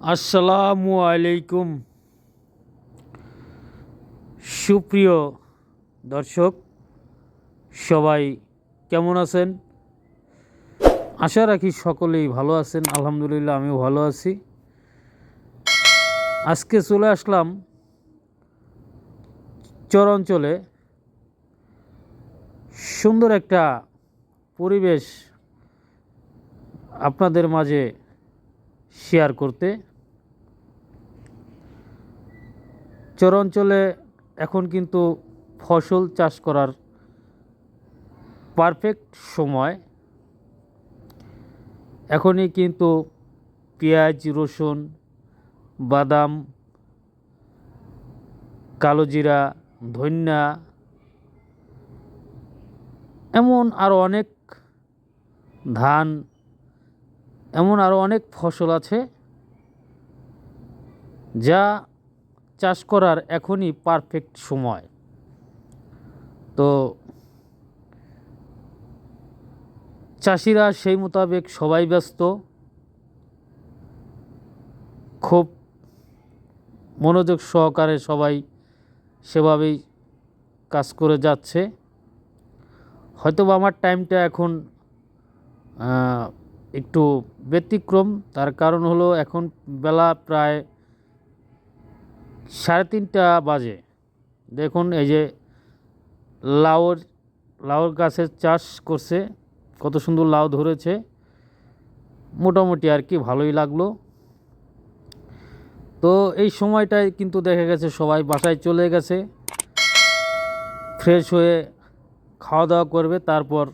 আসসালামু আলাইকুম। সুপ্রিয় দর্শক, সবাই কেমন আছেন? আশা রাখি সকলেই ভালো আছেন, আলহামদুলিল্লাহ আমিও ভালো আছি। আজকে চলে আসলাম চর অঞ্চলে সুন্দর একটা পরিবেশ আপনাদের মাঝে শেয়ার করতে। চরাঞ্চলে এখন কিন্তু ফসল চাষ করার পারফেক্ট সময়। এখনই কিন্তু পেঁয়াজ, রসুন, বাদাম, কালোজিরা, ধন্যা এমন আরও অনেক ধান এমন আরও অনেক ফসল আছে যা চাষ করার এখনই পারফেক্ট সময়। তো চাষিরা সেই মোতাবেক সবাই ব্যস্ত। খুব মনোযোগ সহকারে সবাই সেভাবেই কাজ করে যাচ্ছে। হয়তো আমার টাইমটা এখন একটু ব্যতিক্রম, তার কারণ হলো এখন বেলা প্রায় সাড়ে তিনটা বাজে। দেখুন, এই যে লাউর লাউর গাছের চাষ করছে, কত সুন্দর লাউ ধরেছে। মোটামুটি আর কি ভালোই লাগল। তো এই সময়টায় কিন্তু দেখা গেছে সবাই বাসায় চলে গেছে। ফ্রেশ হয়ে খাওয়া দাওয়া করবে, তারপর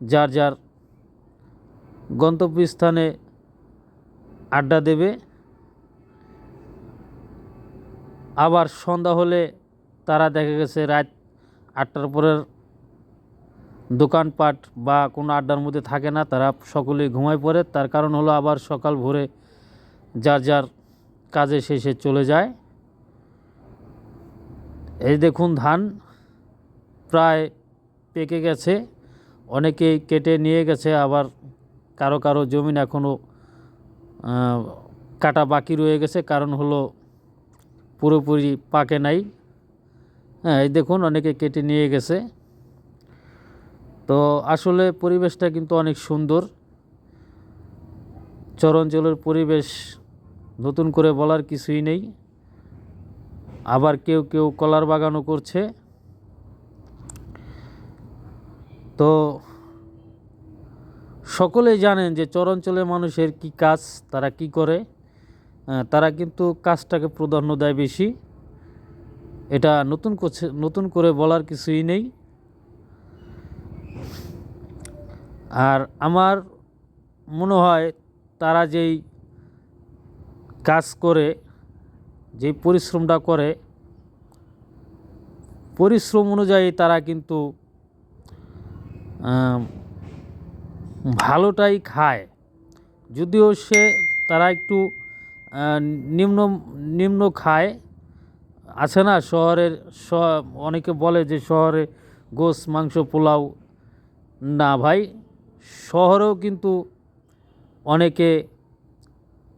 যার যার গন্তব্যস্থানে আড্ডা দেবে। আবার সন্ধ্যা হলে তারা দেখা গেছে রাত আটটার পরের দোকানপাট বা কোনো আড্ডার মধ্যে থাকে না, তারা সকলেই ঘুমায় পড়ে। তার কারণ হলো আবার সকাল ভোরে যার যার কাজে শেষে চলে যায়। এই দেখুন, ধান প্রায় পেকে গেছে, অনেকেই কেটে নিয়ে গেছে, আবার কারও কারও জমিন এখনও কাটা বাকি রয়ে গেছে, কারণ হলো পুরোপুরি পাকে নাই। হ্যাঁ এই দেখুন, অনেকে কেটে নিয়ে গেছে। তো আসলে পরিবেশটা কিন্তু অনেক সুন্দর। চরাঞ্চলের পরিবেশ নতুন করে বলার কিছুই নেই। আবার কেউ কেউ কলার বাগানও করছে। তো সকলেই জানেন যে চরাঞ্চলের মানুষের কি কাজ, তারা কি করে। তারা কিন্তু কাজটাকে প্রাধান্য দেয় বেশি। এটা নতুন করছে নতুন করে বলার কিছুই নেই। আর আমার মনে হয় তারা যেই কাজ করে, যেই পরিশ্রমটা করে, পরিশ্রম অনুযায়ী তারা কিন্তু ভালোটাই খায়। যদিও সে তারা একটু নিম্ন নিম্ন খায়। আছে না শহরের অনেকে বলে যে শহরে গোস মাংস, পোলাও না ভাই। শহরেও কিন্তু অনেকে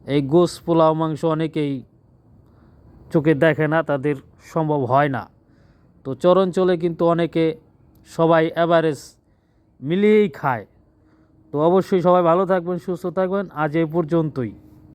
এই গোস পোলাও, মাংস অনেকেই চোখে দেখে না, তাদের সম্ভব হয় না। তো চরঞ্চলে কিন্তু অনেকে সবাই অ্যাভারেজ মিলিয়েই খায়। তো অবশ্যই সবাই ভালো থাকবেন সুস্থ থাকবেন। আজ এই পর্যন্তই।